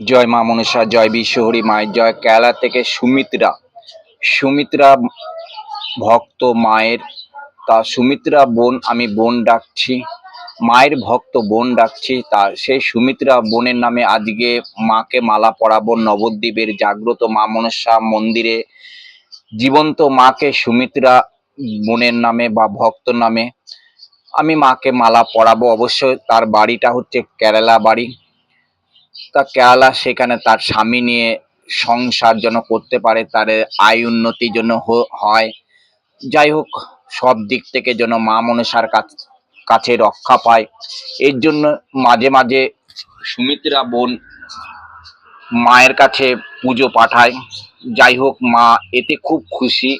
জয় মা মনসা জয় বিশ্বহরি মায়ের জয় কেলা থেকে সুমিত্রা। সুমিত্রা ভক্ত মায়ের, তা সুমিত্রা বোন, আমি বোন ডাকছি। মায়ের ভক্ত বোন ডাকছি, তা সেই সুমিত্রা বোনের নামে আজকে মাকে মালা পরাবো নবদ্বীপের জাগ্রত মা মনসা মন্দিরে। জীবন্ত মাকে সুমিত্রা বোনের নামে বা ভক্ত নামে আমি মাকে মালা পরাবো। অবশ্যই তার বাড়িটা হচ্ছে কেরালা বাড়ি। তা কেরালা সেখানে তার স্বামী নিয়ে সংসার যেন করতে পারে, তার আয় উন্নতির জন্য হয়। যাই হোক, সব দিক থেকে যেন মা মনসার কাছে রক্ষা পায়। এর জন্য মাঝে মাঝে সুমিত্রা বোন মায়ের কাছে পুজো পাঠায়। যাই হোক, মা এতে খুব খুশি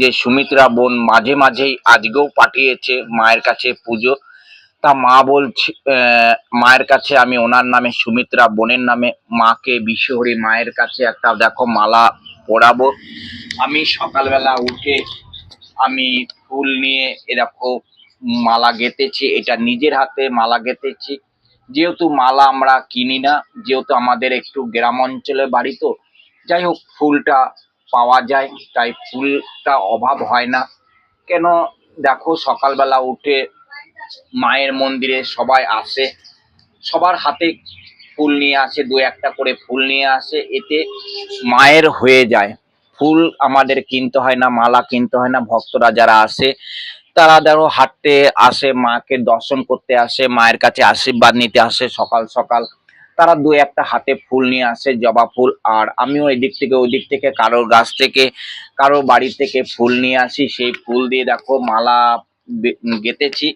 যে সুমিত্রা বোন মাঝে মাঝেই আজকেও পাঠিয়েছে মায়ের কাছে পুজো। তা মা বলছে মায়ের কাছে আমি ওনার নামে, সুমিত্রা বোনের নামে, মাকে বিশ্বহরি মায়ের কাছে একটা দেখো মালা পরাবো। আমি সকালবেলা উঠে আমি ফুল নিয়ে এরকম মালা গেঁথেছি, এটা নিজের হাতে মালা গেঁথেছি। যেহেতু মালা আমরা কিনি না, যেহেতু আমাদের একটু গ্রাম অঞ্চলে বাড়ি তো, যাই হোক ফুলটা পাওয়া যায়, তাই ফুলটা অভাব হয় না। কেন দেখো সকালবেলা উঠে মায়ের মন্দিরে সবাই আসে। সবার হাতে ফুল নিয়ে আসে, দু একটা করে ফুল নিয়ে আসে। এতে মায়ের হয়ে যায়। ফুল আমাদের কিনতে হয় না, মালা কিনতে হয় না, ভক্তরা যারা আসে, তারা ধরো হাঁটতে আসে, মাকে দর্শন করতে আসে, মায়ের কাছে আশীর্বাদ নিতে আসে সকাল সকাল। তারা দু একটা হাতে ফুল নিয়ে আসে, জবা ফুল। আর আমিও এদিক থেকে ওই দিক থেকে কারোর গাছ থেকে, কারোর বাড়ি থেকে ফুল নিয়ে আসি। সেই ফুল দিয়ে দেখো মালা গেঁথেছি।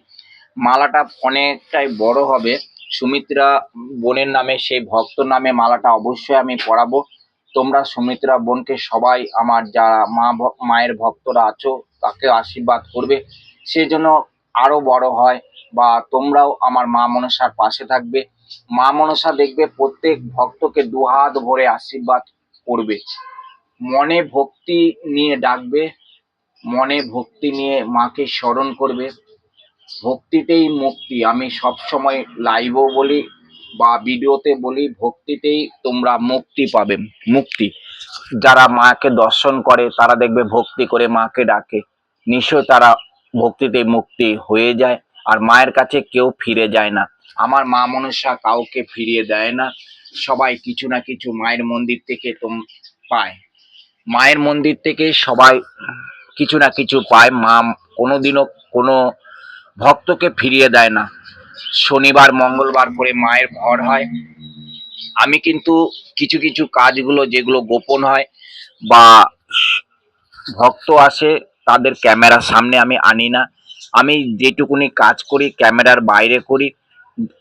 মালাটা অনেকটাই বড় হবে। সুমিত্রা বোনের নামে, সেই ভক্ত নামে মালাটা অবশ্যই আমি পরাবো। তোমরা সুমিত্রা বোনকে সবাই আমার যারা মা মায়ের ভক্তরা আছো, তাকে আশীর্বাদ করবে। সে যেন আরও বড় হয় বা তোমরাও আমার মা মনসার পাশে থাকবে। মা মনসা দেখবে প্রত্যেক ভক্তকে দুহাত ভরে আশীর্বাদ করবে। মনে ভক্তি নিয়ে ডাকবে, মনে ভক্তি নিয়ে মাকে স্মরণ করবে। ভক্তিতেই মুক্তি। আমি সব সময় লাইভও বলি বা ভিডিওতে বলি, ভক্তিতেই তোমরা মুক্তি পাবে, মুক্তি। যারা মাকে দর্শন করে, তারা দেখবে ভক্তি করে মাকে ডাকে। নিশ্চয় তারা ভক্তিতে মুক্তি হয়ে যায়, আর মায়ের কাছে কেউ ফিরে যায় না। আমার মা মনসা কাউকে ফিরিয়ে দেয় না। সবাই কিছু না কিছু মায়ের মন্দির থেকে তোম পায়। মায়ের মন্দির থেকে সবাই কিছু না কিছু পায়। মা কোনোদিনও কোনো ভক্তকে ফিরিয়ে দেয় না। শনিবার, মঙ্গলবার করে মায়ের ভর হয়। আমি কিন্তু কিছু কিছু কাজগুলো যেগুলো গোপন হয় বা ভক্ত আসে, তাদের ক্যামেরার সামনে আমি আনি না। আমি যেটুকুনি কাজ করি, ক্যামেরার বাইরে করি।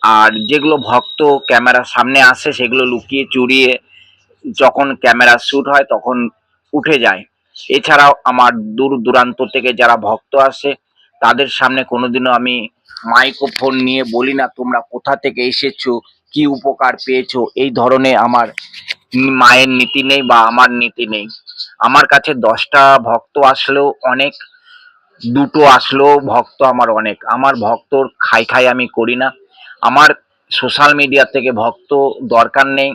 আর যেগুলো ভক্ত ক্যামেরার সামনে আসে, সেগুলো লুকিয়ে চুরিয়ে যখন ক্যামেরা শ্যুট হয়, তখন উঠে যায়। এছাড়াও আমার দূর দূরান্ত থেকে যারা ভক্ত আসে তাদের সামনে কোনোদিনও আমি মাইক্রোফোন নিয়ে বলি না, তোমরা কোথা থেকে এসেছ, কি উপকার পেয়েছ, এই ধরনের আমার মায়ের নীতি নেই বা আমার নীতি নেই। আমার কাছে দশটা ভক্ত আসলেও অনেক, দুটো আসলেও ভক্ত আমার অনেক। আমার ভক্তর খাই খাই আমি করি না। আমার সোশ্যাল মিডিয়া থেকে ভক্ত দরকার নেই,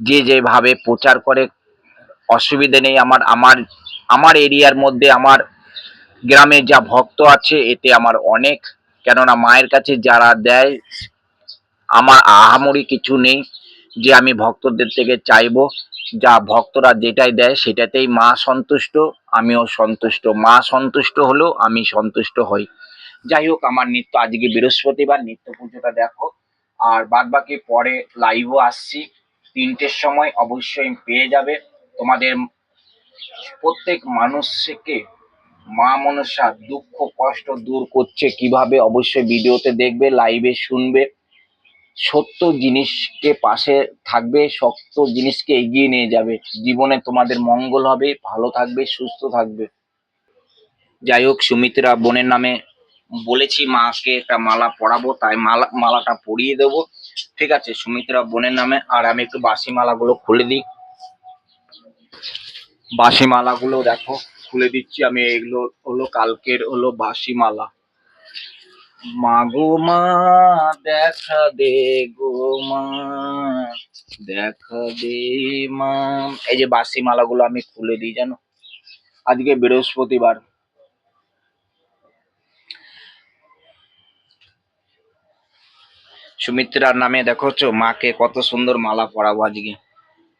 যে যেভাবে প্রচার করে, অসুবিধে নেই। আমার আমার আমার এরিয়ার মধ্যে আমার গ্রামে যা ভক্ত আছে, এতে আমার অনেক। কেননা মায়ের কাছে যারা দেয়, আমার আহামরি কিছু নেই যে আমি ভক্তদের থেকে চাইব। যা ভক্তরা যেটাই দেয়, সেটাতেই মা সন্তুষ্ট, আমিও সন্তুষ্ট। মা সন্তুষ্ট হলেও আমি সন্তুষ্ট হই। যাই হোক, আমার নিত্য আজকে বৃহস্পতিবার, নিত্য পুজোটা দেখো। আর বাদ বাকি পরে লাইভও আসছি। তিনটের সময় অবশ্যই পেয়ে যাবে। তোমাদের প্রত্যেক মানুষকে মা মনসা দুঃখ, কষ্ট দূর করছে কীভাবে? অবশ্যই ভিডিওতে দেখবে লাইভে শুনবে। সত্য জিনিসকে পাশে থাকবে, সত্য জিনিসকে এগিয়ে নিয়ে যাবে। জীবনে তোমাদের মঙ্গল হবে, ভালো থাকবে, সুস্থ থাকবে। যাই হোক, সুমিত্রা বোনের নামে বলেছি মাকে একটা মালা পরাবো, তাই মালা মালাটা পরিয়ে দেবো। ঠিক আছে, সুমিত্রা বোনের নামে। আর আমি একটু বাসি মালাগুলো খুলে দিই। বাসি মালাগুলো দেখো। খুলে দিচ্ছি, আমি এগুলো হলো কালকের হলো বাসি মালা মা গো মা, দেখা দে গো মা, দেখা দে মা। এই যে বাসি মালাগুলো আমি খুলে দিই জানো? আজকে বৃহস্পতিবার। সুমিত্রার নামে দেখো মাকে কত সুন্দর মালা পরাবো আজকে।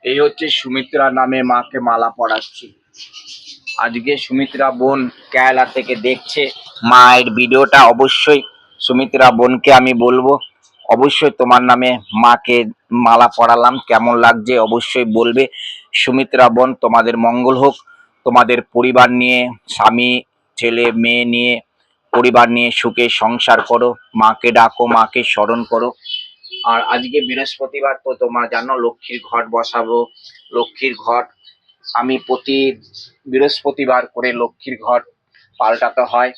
এই হচ্ছে সুমিত্রার নামে মাকে মালা পরাচ্ছি। আজকে সুমিত্রা বোন কেরালা থেকে দেখছে। মায়ের ভিডিওটা অবশ্যই সুমিত্রা বোনকে আমি বলব। অবশ্যই তোমার নামে মাকে মালা পরালাম, কেমন লাগছে অবশ্যই বলবে। সুমিত্রা বোন, তোমাদের মঙ্গল হোক। তোমাদের পরিবার নিয়ে, স্বামী, ছেলে, মেয়ে নিয়ে, পরিবার নিয়ে সুখে সংসার করো। মাকে ডাকো, মাকে স্মরণ করো। আর আজকে বৃহস্পতিবার তো তোমার জানো, লক্ষ্মীর ঘট বসাবো। লক্ষ্মীর ঘট আমি প্রতি বৃহস্পতিবার করে লক্ষ্মীর ঘট পাল্টাতে হয়।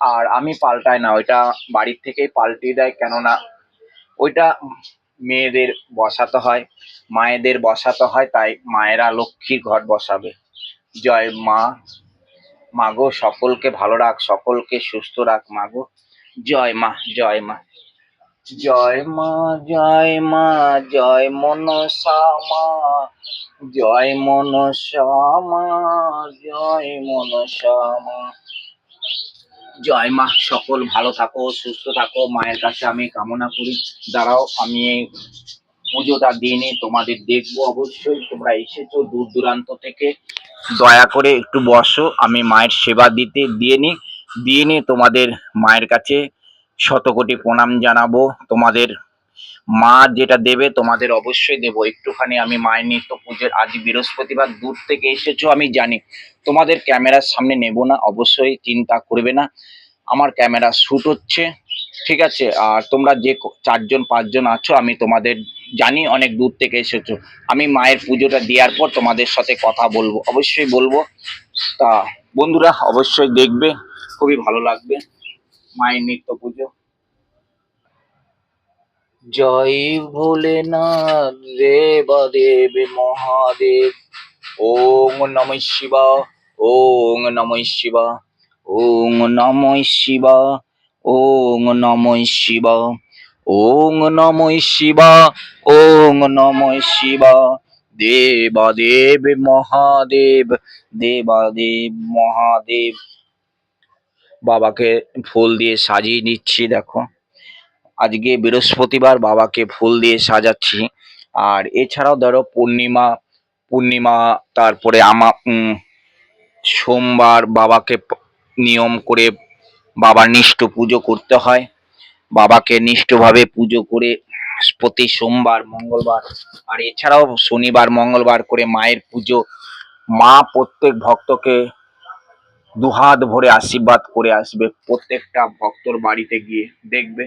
আর আমি পাল্টাই না, ওইটা বাড়ির থেকেই পাল্টিয়ে দেয়। কেননা ওইটা মেয়েদের বসাতে হয়, মায়েদের বসাতে হয়, তাই মায়েরা লক্ষ্মীর ঘট বসাবে। জয় মা মাগো সকলকে ভালো রাখ, সকলকে সুস্থ রাখ মাগো জয় মা জয় মা। জয় মা জয় মা, জয় মনসা মা, জয় মনসা জয় মনসা মা। জয় মা, সকল ভালো থাকো, সুস্থ থাকো, মায়ের কাছে আমি কামনা করি। দাঁড়াও, আমি পুজোটা দিয়ে নিই তোমাদের দেখব অবশ্যই। তোমরা এসেছ দূর দূরান্ত থেকে। দয়া করে একটু বসো, আমি মায়ের সেবা দিতে, দিয়ে নি দিয়ে নিয়ে তোমাদের মায়ের কাছে শতকোটি প্রণাম জানাব। তোমাদের মা যেটা দেবে, তোমাদের অবশ্যই দেবো। একটুখানি আমি মায়ের নিত্য পুজোর, আজ বৃহস্পতিবার, দূর থেকে এসেছ, আমি জানি। তোমাদের ক্যামেরার সামনে নেব না, অবশ্যই চিন্তা করবে না। আমার ক্যামেরা শ্যুট হচ্ছে, ঠিক আছে? আর তোমরা যে চারজন, পাঁচজন আছো, আমি তোমাদের জানি অনেক দূর থেকে এসেছ। আমি মায়ের পুজোটা দেওয়ার পর তোমাদের সাথে কথা বলব, অবশ্যই বলব। তা বন্ধুরা, অবশ্যই দেখবে, খুবই ভালো লাগবে। মায়ের নিত্য পুজো। জয় ভোলেনাথ দেব মহাদেব। ওং নম শিবা, ওং নম শিবা, ওং নম শিবা, ওং নম শিবা, ওং নম শিবা, ওং নম শিবা। দেবাদেব মহাদেব দেবাদেব মহাদেব। বাবাকে ফুল দিয়ে সাজিয়ে নিচ্ছি, দেখো। আজকে বৃহস্পতিবার বাবাকে ফুল দিয়ে সাজাচ্ছি। আর এছাড়াও ধরো পূর্ণিমা পূর্ণিমা, তারপরে আমা সোমবার বাবাকে নিয়ম করে বাবার নিষ্ঠ পুজো করতে হয়। বাবাকে নিষ্ঠভাবে পুজো করে প্রতি সোমবার, মঙ্গলবার, আর এছাড়াও শনিবার, মঙ্গলবার করে মায়ের পুজো। মা প্রত্যেক ভক্তকে দুহাত ভরে আশীর্বাদ করে আসবে প্রত্যেকটা ভক্তর বাড়িতে গিয়ে, দেখবে।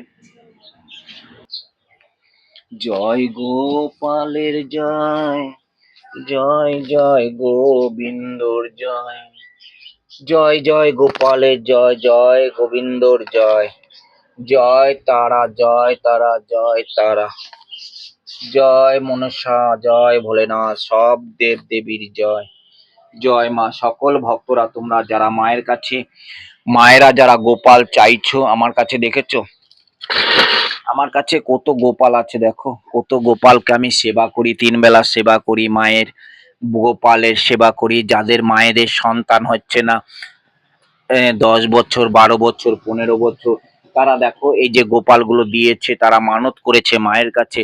জয় গোপালের জয় জয় জয় গোবিন্দর জয় জয় জয় গোপালের জয় জয় গোবিন্দর জয় জয় তারা জয় তারা জয় তারা, জয় মনসা, জয় ভোলেনাথ, সব দেব দেবীর জয়। জয় মা সকল ভক্তরা তোমরা যারা মায়ের কাছে, মায়েরা যারা গোপাল চাইছো, আমার কাছে দেখেছ? আমার কাছে কত গোপাল আছে দেখো, কত গোপালকে আমি সেবা করি, তিন বেলা সেবা করি, মায়ের গোপালের সেবা করি, যাদের মায়েদের সন্তান হচ্ছে না দশ বছর, বারো বছর, পনেরো বছর, তারা দেখো এই যে গোপালগুলো দিয়েছে, তারা মানত করেছে মায়ের কাছে।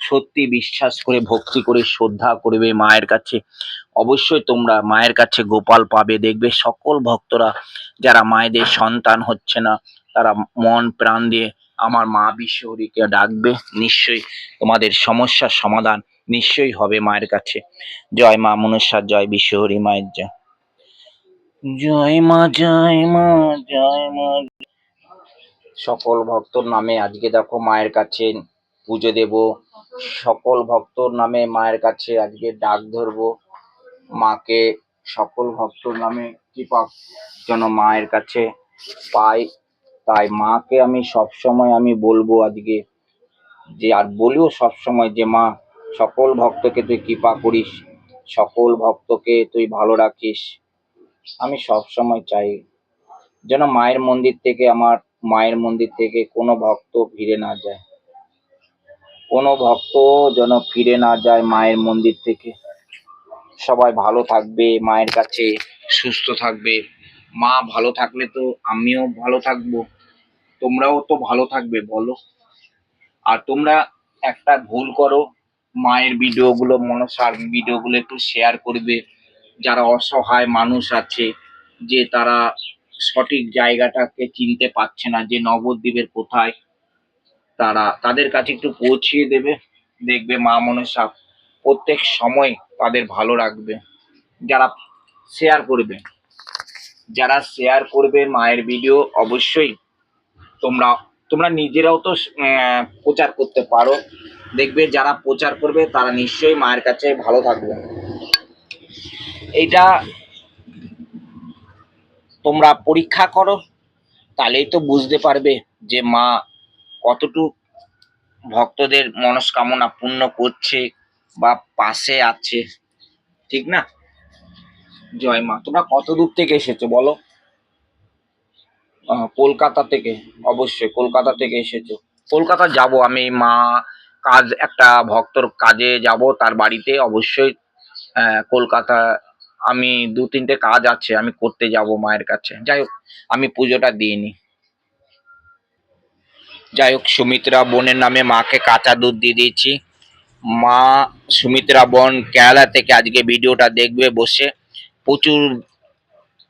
সত্যি বিশ্বাস করে ভক্তি করে শ্রদ্ধা করবে মায়ের কাছে। অবশ্যই তোমরা মায়ের কাছে গোপাল পাবে। দেখবে সকল ভক্তরা যারা মায়েদের সন্তান হচ্ছে না তারা মন প্রাণ দিয়ে আমার মা বিশ্বহরীকে ডাকবে। নিশ্চয়ই তোমাদের সমস্যার সমাধান নিশ্চয়ই হবে মায়ের কাছে। জয় মা মনুষ্যার জয় বিশ্বহরী মায়ের জয়। জয় মা জয় মা জয় মা। সকল ভক্তর নামে আজকে দেখো মায়ের কাছে পুজো দেব। সকল ভক্তর নামে মায়ের কাছে আজকে ডাক ধরবো। মাকে সকল ভক্তর নামে কৃপা যেন মায়ের কাছে পাই। তাই মাকে আমি সব সময় আমি বলব আজকে যে, আর বলিও সব সময় যে, মা, সকল ভক্তকে তুই কৃপা করিস, সকল ভক্তকে তুই ভালো রাখিস। আমি সব সময় চাই যেন মায়ের মন্দির থেকে, আমার মায়ের মন্দির থেকে কোনো ভক্ত ফিরে না যায়। কোনো ভক্ত যেন ফিরে না যায় মায়ের মন্দির থেকে। সবাই ভালো থাকবে, মায়ের কাছে সুস্থ থাকবে। মা ভালো থাকলে তো আমিও ভালো থাকব। তোমরাও তো ভালো থাকবে, বলো। আর তোমরা একটা ভুল করো, মায়ের ভিডিওগুলো, মনসার ভিডিওগুলো একটু শেয়ার করবে। যারা অসহায় মানুষ আছে, যে তারা সঠিক জায়গাটাকে চিনতে পারছে না, যে নবদ্বীপের কোথায় তারা তাদের কাছে একটু পৌঁছিয়ে দেবে, দেখবে মা মনসা প্রত্যেক সময় তাদের ভালো রাখবে, যারা শেয়ার করবে। যারা শেয়ার করবে মায়ের ভিডিও অবশ্যই তোমরা তোমরা নিজেরাও তো প্রচার করতে পারো। দেখবে যারা প্রচার করবে, তারা নিশ্চয়ই মায়ের কাছে ভালো থাকবে। এটা তোমরা পরীক্ষা করো, তাহলেই তো বুঝতে পারবে যে মা কতটুক ভক্তদের মনস্কামনা পূর্ণ করছে বা পাশে আছে, ঠিক না? জয় মা, তোমরা কত দূর থেকে এসেছ বলো? কলকাতা থেকে, অবশ্যই কলকাতা থেকে এসেছ। কলকাতা যাব আমি, মা, কাজ, একটা ভক্তর কাজে যাব তার বাড়িতে, অবশ্যই। কলকাতা, আমি দু তিনটে কাজ আছে, আমি করতে যাব মায়ের কাছে। যাই হোক, আমি পুজোটা দিইনি যাই হোক, সুমিত্রা বোনের নামে মাকে কাঁচা দুধ দিয়ে দিয়েছি। মা সুমিত্রা বোন কেরালা থেকে আজকে ভিডিওটা দেখবে বসে। প্রচুর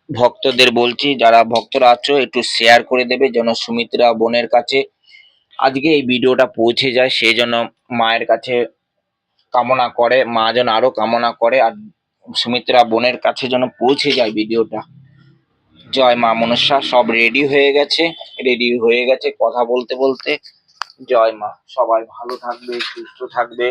ভক্তদের বলছি, যারা ভক্তরা আছো, একটু শেয়ার করে দেবে যেন সুমিত্রা বোনের কাছে আজকে এই ভিডিওটা পৌঁছে যায় সেই জন্য মায়ের কাছে কামনা করে, মা যেন আরও কামনা করে, আর সুমিত্রা বোনের কাছে যেন পৌঁছে যায় ভিডিওটা। জয় মা মনসা, সব রেডি হয়ে গেছে রেডি হয়ে গেছে কথা বলতে বলতে। জয় মা, সবাই ভালো থাকবে, সুস্থ থাকবে।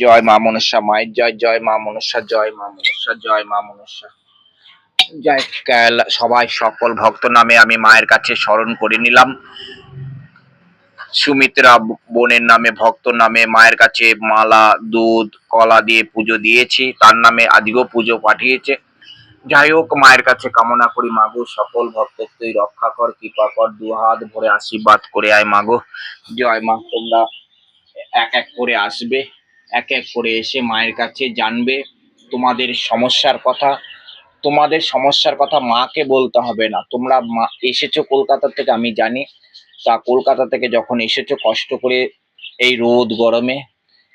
জয় মা মনসা মায়ের জয় জয় মা মনসা জয় মা মনসা জয় মা মনসা। কেলা সবাই সকল ভক্ত নামে আমি মায়ের কাছে স্মরণ করে নিলাম। সুমিত্রা বোনের নামে, ভক্ত নামে মায়ের কাছে মালা, দুধ, কলা দিয়ে পুজো দিয়েছি। তার নামে আজকেও পুজো পাঠিয়েছে। যাই হোক, মায়ের কাছে কামনা করি মাগো, সকল ভক্ত তুই রক্ষা কর, কৃপা কর, দু হাত ভরে আশীর্বাদ করে আয় মাগো। জয় মা, তোমরা এক এক করে আসবে, এক এক করে এসে মায়ের কাছে জানবে তোমাদের সমস্যার কথা। তোমাদের সমস্যার কথা মাকে বলতে হবে না। তোমরা মা এসেছ কলকাতা থেকে, আমি জানি। তা কলকাতা থেকে যখন এসেছ, কষ্ট করে এই রোদ গরমে,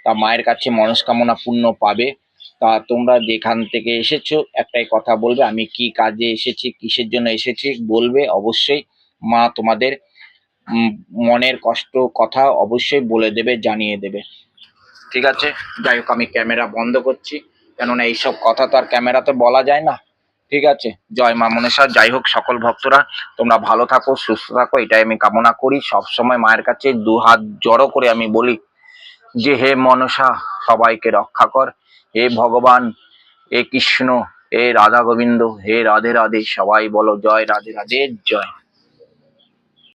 তা মায়ের কাছে মনস্কামনা পূর্ণ পাবে। তা তোমরা যেখান থেকে এসেছ, একটাই কথা বলবে, আমি কি কাজে এসেছি, কিসের জন্য এসেছি, বলবে অবশ্যই। মা তোমাদের মনের কষ্ট কথা অবশ্যই বলে দেবে, জানিয়ে দেবে। ঠিক আছে? যাই হোক, আমি ক্যামেরা বন্ধ করছি। কেননা এইসব কথা তো আর ক্যামেরাতে বলা যায় না। ঠিক আছে? জয় মা মনেশ্বর যাই হোক সকল ভক্তরা, তোমরা ভালো থাকো, সুস্থ থাকো, এটাই আমি কামনা করি। সব সময় মায়ের কাছে দু হাত জড়ো করে আমি বলি যে, হে মনসা, সবাইকে রক্ষা কর। হে ভগবান, হে কৃষ্ণ, হে রাধা গোবিন্দ, হে রাধে রাধে, সবাই বলো জয়, রাধে রাধে, জয়।